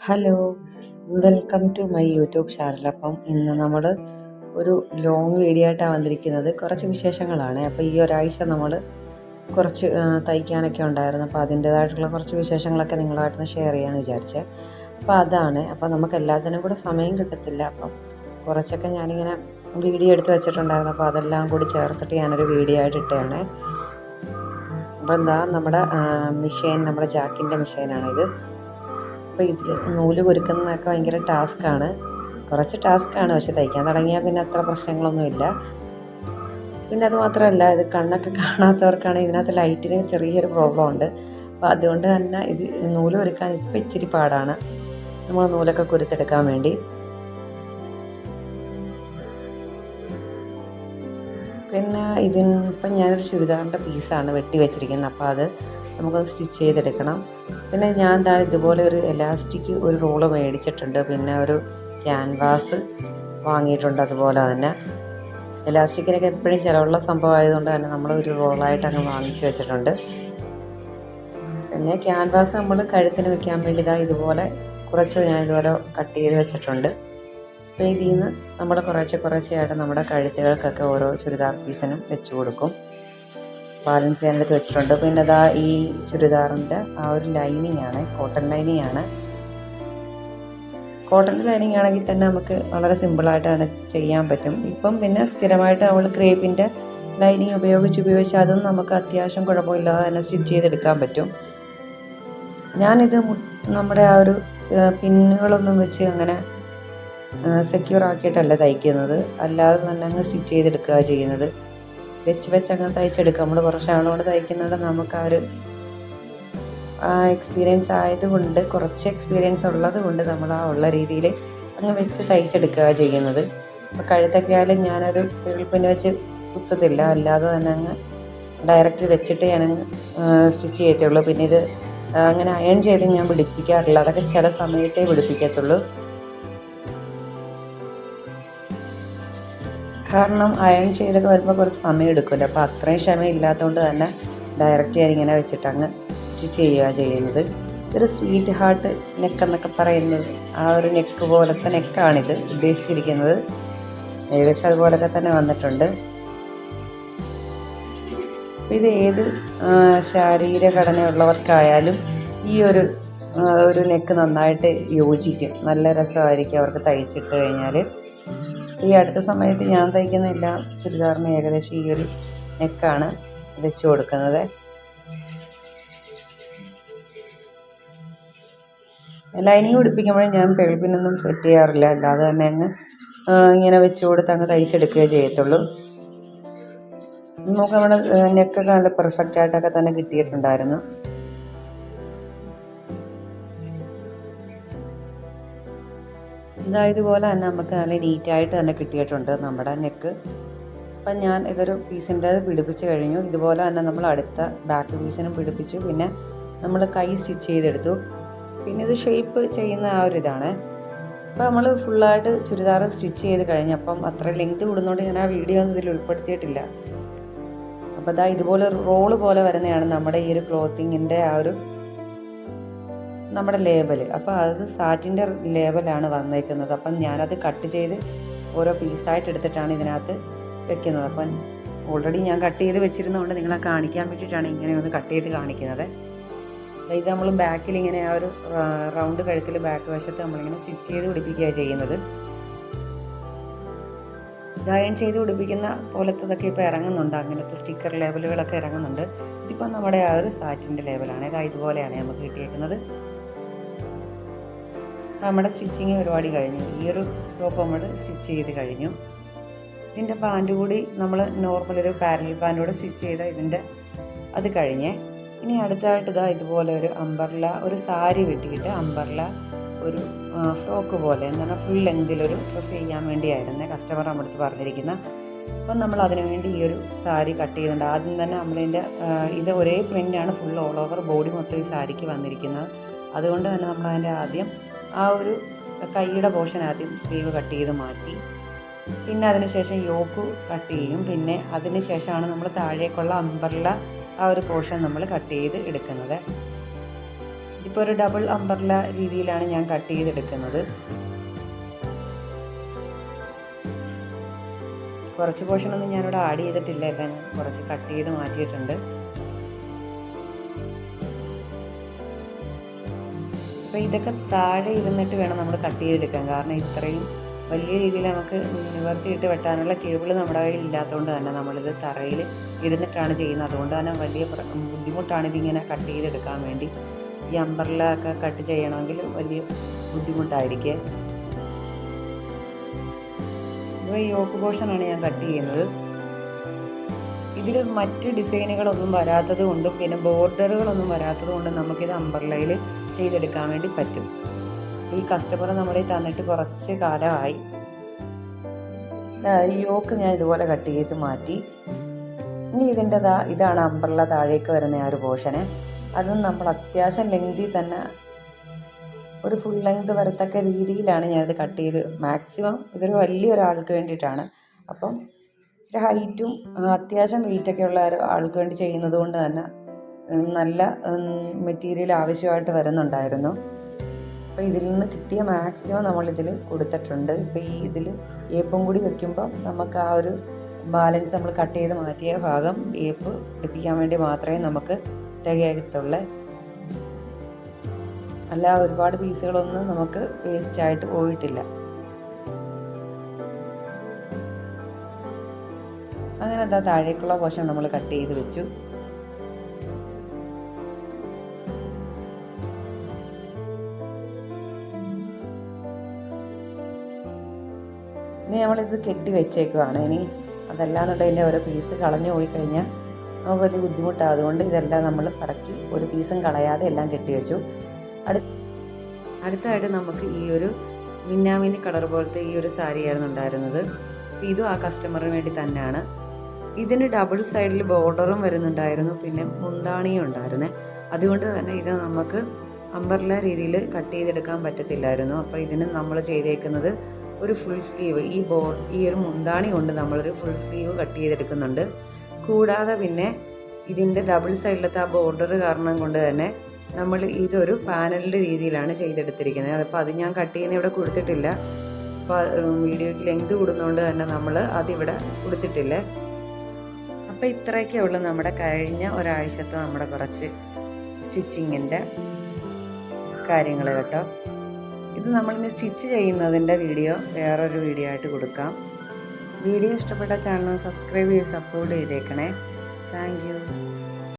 Hello welcome to my YouTube channel appam ഇന്ന് നമ്മൾ ഒരു ലോങ് വീഡിയോ ആയിട്ടാണ് വന്നിരിക്കുന്നത്. കുറച്ച് വിശേഷങ്ങളാണ്. അപ്പോൾ ഈ ഒരാഴ്ച നമ്മൾ കുറച്ച് തയ്ക്കാനൊക്കെ ഉണ്ടായിരുന്നു. അപ്പോൾ അതിന്റേതായിട്ടുള്ള കുറച്ച് വിശേഷങ്ങളൊക്കെ നിങ്ങളായിട്ടൊന്ന് ഷെയർ ചെയ്യാമെന്ന് വിചാരിച്ചത് അപ്പോൾ അതാണ്. അപ്പോൾ നമുക്ക് എല്ലാത്തിനും കൂടെ സമയം കിട്ടത്തില്ല. അപ്പം കുറച്ചൊക്കെ ഞാനിങ്ങനെ വീഡിയോ എടുത്ത് വെച്ചിട്ടുണ്ടായിരുന്നു. അപ്പോൾ അതെല്ലാം കൂടി ചേർത്തിട്ട് ഞാനൊരു വീഡിയോ ആയിട്ട് ഇട്ടതാണ് അപ്പോൾ എന്താ നമ്മുടെ മെഷീൻ നമ്മുടെ ജാക്കിന്റെ മെഷീനാണിത് അപ്പോൾ ഇതിൽ നൂൽ കുരുക്കുന്നതൊക്കെ ഭയങ്കര ടാസ്ക്കാണ്. കുറച്ച് ടാസ്ക്കാണ് പക്ഷെ തയ്ക്കാൻ തുടങ്ങിയാൽ പിന്നെ അത്ര പ്രശ്നങ്ങളൊന്നുമില്ല പിന്നെ അത് മാത്രമല്ല ഇത് കണ്ണൊക്കെ കാണാത്തവർക്കാണ് ഇതിനകത്ത് ലൈറ്റിന് ചെറിയൊരു പ്രോബ്ലം ഉണ്ട് അപ്പോൾ അതുകൊണ്ട് തന്നെ ഇത് നൂൽ ഒരുക്കാൻ ഇപ്പം ഇച്ചിരി പാടാണ്. നമ്മൾ നൂലൊക്കെ കുരുത്തെടുക്കാൻ വേണ്ടി. പിന്നെ ഇതിന് ഇപ്പം ഞാനൊരു ചുരിദാറിന്റെ പീസാണ് വെട്ടി വെച്ചിരിക്കുന്നത്. അപ്പോൾ അത് നമുക്കത് സ്റ്റിച്ച് ചെയ്തെടുക്കണം. പിന്നെ ഞാൻ എന്താ ഇതുപോലെ ഒരു എലാസ്റ്റിക് ഒരു റോൾ മേടിച്ചിട്ടുണ്ട്. പിന്നെ ഒരു ക്യാൻവാസ് വാങ്ങിയിട്ടുണ്ട് അതുപോലെ തന്നെ. എലാസ്റ്റിക്കിനൊക്കെ എപ്പോഴും ചിലവുള്ള സംഭവം ആയതുകൊണ്ട് തന്നെ നമ്മൾ ഒരു റോളായിട്ട് അങ്ങ് വാങ്ങിച്ചു വെച്ചിട്ടുണ്ട്. പിന്നെ ക്യാൻവാസ് നമ്മൾ കഴുത്തിന് വെക്കാൻ വേണ്ടി ഇതാ ഇതുപോലെ കുറച്ച് ഞാൻ ഇതുപോലെ കട്ട് ചെയ്ത് വെച്ചിട്ടുണ്ട്. അപ്പോൾ ഇതിൽ നിന്ന് നമ്മൾ കുറേശ്ശെ കുറേശ്ശെയായിട്ട് നമ്മുടെ കഴുത്തുകൾക്കൊക്കെ ഓരോ ചുരിദാർ പീസിനും വെച്ച് കൊടുക്കും. ബാലൻസ് ചെയ്യാനായിട്ട് വെച്ചിട്ടുണ്ട്. പിന്നെ അതാ ഈ ചുരിദാറിന്റെ ആ ഒരു ലൈനിങ് ആണ് കോട്ടൺ ലൈനിങ് ആണ്. കോട്ടൺ ലൈനിങ് ആണെങ്കിൽ തന്നെ നമുക്ക് വളരെ സിമ്പിളായിട്ട് തന്നെ ചെയ്യാൻ പറ്റും. ഇപ്പം പിന്നെ സ്ഥിരമായിട്ട് നമ്മൾ ക്രേപ്പിന്റെ ലൈനിങ് ഉപയോഗിച്ച് ഉപയോഗിച്ച് അതും നമുക്ക് അത്യാവശ്യം കുഴപ്പമില്ലാതെ തന്നെ സ്റ്റിച്ച് ചെയ്തെടുക്കാൻ പറ്റും. ഞാനിത് നമ്മുടെ ആ ഒരു പിന്നുകളൊന്നും വെച്ച് അങ്ങനെ സെക്യൂർ ആക്കിയിട്ടല്ല തയ്ക്കുന്നത്. അല്ലാതെ തന്നെ അങ്ങ് സ്റ്റിച്ച് ചെയ്തെടുക്കുക ചെയ്യുന്നത്. വെച്ച് വെച്ച് അങ്ങനെ തയ്ച്ചെടുക്കുക. നമ്മൾ കുറച്ച് നാളുകൊണ്ട് തയ്ക്കുന്നത് നമുക്ക് ആ ഒരു എക്സ്പീരിയൻസ് ആയതുകൊണ്ട് കുറച്ച് എക്സ്പീരിയൻസ് ഉള്ളത് കൊണ്ട് നമ്മൾ ആ ഉള്ള രീതിയിൽ അങ്ങ് വെച്ച് തയ്ച്ചെടുക്കുക ചെയ്യുന്നത്. അപ്പോൾ കഴുത്തൊക്കെ ആയാലും ഞാനൊരു പിന്നെ വെച്ച് കുത്തത്തില്ല അല്ലാതെ തന്നെ അങ്ങ് ഡയറക്റ്റ് വെച്ചിട്ട് ഞാൻ സ്റ്റിച്ച് ചെയ്യത്തുള്ളൂ പിന്നെ ഇത് അങ്ങനെ അയൺ ചെയ്ത് ഞാൻ പിടിപ്പിക്കാറില്ല. അതൊക്കെ ചില സമയത്തേ പിടിപ്പിക്കത്തുള്ളൂ. കാരണം അയൺ ചെയ്തൊക്കെ വരുമ്പോൾ കുറച്ച് സമയം എടുക്കുമല്ലോ. അപ്പോൾ അത്രയും ക്ഷമ ഇല്ലാത്തതുകൊണ്ട് തന്നെ ഡയറക്റ്റ് ഞാൻ ഇങ്ങനെ വെച്ചിട്ട് അങ്ങ് ചെയ്യുക ചെയ്യുന്നത്. ഇതൊരു സ്വീറ്റ് ഹാർട്ട് നെക്ക് എന്നൊക്കെ പറയുന്നത്. ആ ഒരു നെക്ക് പോലത്തെ നെക്കാണിത് ഉദ്ദേശിച്ചിരിക്കുന്നത്. ഏകദേശം അതുപോലൊക്കെ തന്നെ വന്നിട്ടുണ്ട്. ഇത് ഏത് ശാരീരഘടനയുള്ളവർക്കായാലും ഈ ഒരു ഒരു നെക്ക് നന്നായിട്ട് യോജിക്കും. നല്ല രസമായിരിക്കും അവർക്ക് തയ്ച്ചിട്ട് കഴിഞ്ഞാൽ ഈ അടുത്ത സമയത്ത് ഞാൻ തയ്ക്കുന്ന എല്ലാ ചുരിദാറിനും ഏകദേശം ഈ ഒരു നെക്കാണ് വെച്ച് കൊടുക്കുന്നത്. ലൈനിങ് പിടിപ്പിക്കുമ്പോഴും ഞാൻ പെൾപ്പിനൊന്നും സെറ്റ് ചെയ്യാറില്ല. അല്ലാതെ തന്നെ അങ്ങ് ഇങ്ങനെ വെച്ച് കൊടുത്ത് അങ്ങ് തയ്ച്ചെടുക്കുകയേ ചെയ്യത്തുള്ളൂ. നമുക്ക് നമ്മുടെ നെക്കൊക്കെ നല്ല പെർഫെക്റ്റ് ആയിട്ടൊക്കെ തന്നെ കിട്ടിയിട്ടുണ്ടായിരുന്നു. ഇതാ ഇതുപോലെ തന്നെ നമുക്ക് നല്ല നീറ്റായിട്ട് തന്നെ കിട്ടിയിട്ടുണ്ട് നമ്മുടെ നെക്ക്. അപ്പം ഞാൻ ഇതൊരു പീസിന്റെ പിടിപ്പിച്ച് കഴിഞ്ഞു. ഇതുപോലെ തന്നെ നമ്മൾ അടുത്ത ബാക്ക് പീസിനും പിടിപ്പിച്ചു. പിന്നെ നമ്മൾ കൈ സ്റ്റിച്ച് ചെയ്തെടുത്തു. പിന്നെ ഇത് ഷേപ്പ് ചെയ്യുന്ന ആ ഒരു ഇതാണ്. അപ്പോൾ നമ്മൾ ഫുള്ളായിട്ട് ചുരിദാർ സ്റ്റിച്ച് ചെയ്ത് കഴിഞ്ഞപ്പം അത്ര ലെങ്ത് കൂടുന്നതുകൊണ്ട് ഞാൻ ആ വീഡിയോ ഒന്നും ഇതിൽ ഉൾപ്പെടുത്തിയിട്ടില്ല. അപ്പോൾ അതാ ഇതുപോലെ റോൾ പോലെ വരുന്നതാണ് നമ്മുടെ ഈ ഒരു ക്ലോത്തിങ്ങിന്റെ ആ ഒരു നമ്മുടെ ലേബൽ അപ്പോൾ അത് സാറ്റിന്റെ ലേബലാണ് വന്നേക്കുന്നത്. അപ്പം ഞാനത് കട്ട് ചെയ്ത് ഓരോ പീസായിട്ട് എടുത്തിട്ടാണ് ഇതിനകത്ത് വെക്കുന്നത്. അപ്പം ഓൾറെഡി ഞാൻ കട്ട് ചെയ്ത് വെച്ചിരുന്നതുകൊണ്ട് നിങ്ങളെ കാണിക്കാൻ വേണ്ടിയിട്ടാണ് ഇങ്ങനെ ഒന്ന് കട്ട് ചെയ്ത് കാണിക്കുന്നത്. ഇത് നമ്മൾ ബാക്കിൽ ഇങ്ങനെ ആ ഒരു റൗണ്ട് കഴുത്തിൽ ബാക്ക് വശത്ത് നമ്മളിങ്ങനെ സ്റ്റിച്ച് ചെയ്ത് പിടിപ്പിക്കുകയാണ് ചെയ്യുന്നത്. ഡയൺ ചെയ്ത് പിടിപ്പിക്കുന്ന പോലത്തതൊക്കെ ഇപ്പോൾ ഇറങ്ങുന്നുണ്ട്. അങ്ങനത്തെ സ്റ്റിക്കർ ലേബലുകളൊക്കെ ഇറങ്ങുന്നുണ്ട്. ഇതിപ്പം നമ്മുടെ ആ ഒരു സാറ്റിന്റെ ലേബലാണ്. ഇതാ ഇതുപോലെയാണ് നമുക്ക് കിട്ടിയേക്കുന്നത്. നമ്മുടെ സ്റ്റിച്ചിങ് പരിപാടി കഴിഞ്ഞു. ഈ ഒരു ടോപ്പ് നമ്മൾ സ്റ്റിച്ച് ചെയ്ത് കഴിഞ്ഞു. ഇതിന്റെ പാന്റ് കൂടി നമ്മൾ നോർമൽ ഒരു പാരലൽ പാന്റൂടെ സ്റ്റിച്ച് ചെയ്ത ഇതിന്റെ അത് കഴിഞ്ഞേ. ഇനി അടുത്തായിട്ട് ഇതാ ഇതുപോലെ ഒരു അമ്പർല ഒരു സാരി വെട്ടിയിട്ട് അമ്പർല ഒരു ഫ്രോക്ക് പോലെ എന്താണ് ഫുൾ ലെങ്തിലൊരു ഡ്രസ്സ് ചെയ്യാൻ വേണ്ടിയായിരുന്നു കസ്റ്റമർ നമ്മുടെ അടുത്ത് പറഞ്ഞിരിക്കുന്ന. അപ്പം നമ്മൾ അതിനു വേണ്ടി ഈ ഒരു സാരി കട്ട് ചെയ്യുന്നുണ്ട്. ആദ്യം തന്നെ നമ്മളിതിന്റെ ഇത് ഒരേ പ്രിന്റാണ് ഫുൾ ഓൾ ഓവർ ബോഡി മൊത്തം ഈ സാരിക്ക് വന്നിരിക്കുന്നത്. അതുകൊണ്ട് തന്നെ നമ്മൾ അതിന്റെ ആദ്യം ആ ഒരു കൈയുടെ പോർഷൻ ആദ്യം സ്ലീവ് കട്ട് ചെയ്ത് മാറ്റി. പിന്നെ അതിനുശേഷം യോക്ക് കട്ട് ചെയ്യും. പിന്നെ അതിന് ശേഷമാണ് നമ്മൾ താഴേക്കുള്ള അമ്പർല ആ ഒരു പോർഷൻ നമ്മൾ കട്ട് ചെയ്ത് എടുക്കുന്നത്. ഇതിപ്പോൾ ഒരു ഡബിൾ അമ്പർല രീതിയിലാണ് ഞാൻ കട്ട് ചെയ്തെടുക്കുന്നത് കുറച്ച് പോർഷനൊന്നും ഞാനിവിടെ ആഡ് ചെയ്തിട്ടില്ല. ഞാൻ കുറച്ച് കട്ട് ചെയ്ത് മാറ്റിയിട്ടുണ്ട്. അപ്പോൾ ഇതൊക്കെ താഴെ ഇരുന്നിട്ട് വേണം നമ്മൾ കട്ട് ചെയ്തെടുക്കാൻ. കാരണം ഇത്രയും വലിയ രീതിയിൽ നമുക്ക് നിവർത്തിയിട്ട് വെട്ടാനുള്ള കേബിൾ നമ്മുടെ കയ്യിൽ ഇല്ലാത്തതുകൊണ്ട് തന്നെ നമ്മളിത് തറയിൽ ഇരുന്നിട്ടാണ് ചെയ്യുന്നത്. അതുകൊണ്ട് തന്നെ വലിയ ബുദ്ധിമുട്ടാണ് ഇതിങ്ങനെ കട്ട് ചെയ്തെടുക്കാൻ വേണ്ടി. ഈ അമ്പർല കട്ട് ചെയ്യണമെങ്കിൽ വലിയ ബുദ്ധിമുട്ടായിരിക്കും. ഇപ്പോൾ ഈ യോക്ക് പോർഷനാണ് ഞാൻ കട്ട് ചെയ്യുന്നത്. ഇതിൽ മറ്റ് ഡിസൈനുകളൊന്നും വരാത്തത് കൊണ്ടും പിന്നെ ബോർഡറുകളൊന്നും വരാത്തത് കൊണ്ടും നമുക്കിത് അമ്പർലയിൽ ചെയ്തെടുക്കാൻ വേണ്ടി പറ്റും. ഈ കസ്റ്റമർ നമ്മുടെ തന്നിട്ട് കുറച്ച് കാലമായി. ഈ യോക്ക് ഞാൻ ഇതുപോലെ കട്ട് ചെയ്ത് മാറ്റി. ഇനി ഇതിന്റെ ഇതാണ് അമ്പർല താഴേക്ക് വരുന്ന ആ ഒരു പോർഷന് അതും നമ്മൾ അത്യാവശ്യം ലെങ്തി തന്നെ ഒരു ഫുൾ ലെങ്ത് വരത്തക്ക രീതിയിലാണ് ഞാനിത് കട്ട് ചെയ്ത്. മാക്സിമം ഇതൊരു വലിയൊരാൾക്ക് വേണ്ടിയിട്ടാണ്. അപ്പം ഇച്ചിരി ഹൈറ്റും അത്യാവശ്യം വെയിറ്റൊക്കെ ഉള്ള ആൾക്ക് വേണ്ടി ചെയ്യുന്നത് കൊണ്ട് തന്നെ നല്ല മെറ്റീരിയൽ ആവശ്യമായിട്ട് വരുന്നുണ്ടായിരുന്നു. അപ്പോൾ ഇതിൽ നിന്ന് കിട്ടിയ മാക്സിമം നമ്മളിതിൽ കൊടുത്തിട്ടുണ്ട്. ഇപ്പോൾ ഈ ഇതിൽ ഏപ്പും കൂടി വെക്കുമ്പോൾ നമുക്ക് ആ ഒരു ബാലൻസ് നമ്മൾ കട്ട് ചെയ്ത് മാറ്റിയ ഭാഗം ഏപ്പ് പിടിപ്പിക്കാൻ വേണ്ടി മാത്രമേ നമുക്ക് തികയത്തുള്ളൂ. അല്ല ഒരുപാട് പീസുകളൊന്നും നമുക്ക് വേസ്റ്റ് ആയിട്ട് പോയിട്ടില്ല. അങ്ങനെ എന്താ താഴേക്കുള്ള പോഷൻ നമ്മൾ കട്ട് ചെയ്ത് വെച്ചു. ഇനി നമ്മളിത് കെട്ടി വെച്ചേക്കുവാണ്. ഇനി അതല്ലാന്നുണ്ടെങ്കിൽ ഓരോ പീസ് കളഞ്ഞു പോയി കഴിഞ്ഞാൽ നമുക്ക് വലിയ ബുദ്ധിമുട്ടാണ് അതുകൊണ്ട് ഇതെല്ലാം നമ്മൾ പറക്കി ഒരു പീസും കളയാതെ എല്ലാം കെട്ടി വെച്ചു. അടു അടുത്തായിട്ട് നമുക്ക് ഈ ഒരു മിന്നാമിനി കളർ പോലത്തെ ഈ ഒരു സാരിയായിരുന്നു ഉണ്ടായിരുന്നത്. ഇതും ആ കസ്റ്റമറിന് വേണ്ടി തന്നെയാണ്. ഇതിന് ഡബിൾ സൈഡിൽ ബോർഡറും വരുന്നുണ്ടായിരുന്നു. പിന്നെ മുന്താണിയും ഉണ്ടായിരുന്നേ. അതുകൊണ്ട് തന്നെ ഇത് നമുക്ക് അമ്പർല രീതിയിൽ കട്ട് ചെയ്തെടുക്കാൻ പറ്റത്തില്ലായിരുന്നു. അപ്പോൾ ഇതിന് നമ്മൾ ചെയ്തേക്കുന്നത് ഒരു ഫുൾ സ്ലീവ് ഈ ബോ ഈ ഒരു മുന്താണി കൊണ്ട് നമ്മളൊരു ഫുൾ സ്ലീവ് കട്ട് ചെയ്തെടുക്കുന്നുണ്ട്. കൂടാതെ പിന്നെ ഇതിന്റെ ഡബിൾ സൈഡിലത്തെ ആ ബോർഡർ കാരണം കൊണ്ട് തന്നെ നമ്മൾ ഇതൊരു പാനലിന്റെ രീതിയിലാണ് ചെയ്തെടുത്തിരിക്കുന്നത്. അപ്പോൾ അത് ഞാൻ കട്ട് ചെയ്യുന്ന ഇവിടെ കൊടുത്തിട്ടില്ല. അപ്പോൾ വീഡിയോയ്ക്ക് ലെങ്ത് കൂടുന്നതുകൊണ്ട് തന്നെ നമ്മൾ അതിവിടെ കൊടുത്തിട്ടില്ല. അപ്പോൾ ഇത്രയൊക്കെ ഉള്ളു നമ്മുടെ കഴിഞ്ഞ ഒരാഴ്ചത്തെ നമ്മുടെ കുറച്ച് സ്റ്റിച്ചിങ്ങിന്റെ കാര്യങ്ങൾ കേട്ടോ. ഇത് നമ്മളിനി സ്റ്റിച്ച് ചെയ്യുന്നതിന്റെ വീഡിയോ വേറൊരു വീഡിയോ ആയിട്ട് കൊടുക്കാം. വീഡിയോ ഇഷ്ടപ്പെട്ട ചാനൽ സബ്സ്ക്രൈബ് ചെയ്ത് സപ്പോർട്ട് ചെയ്തേക്കണേ. താങ്ക്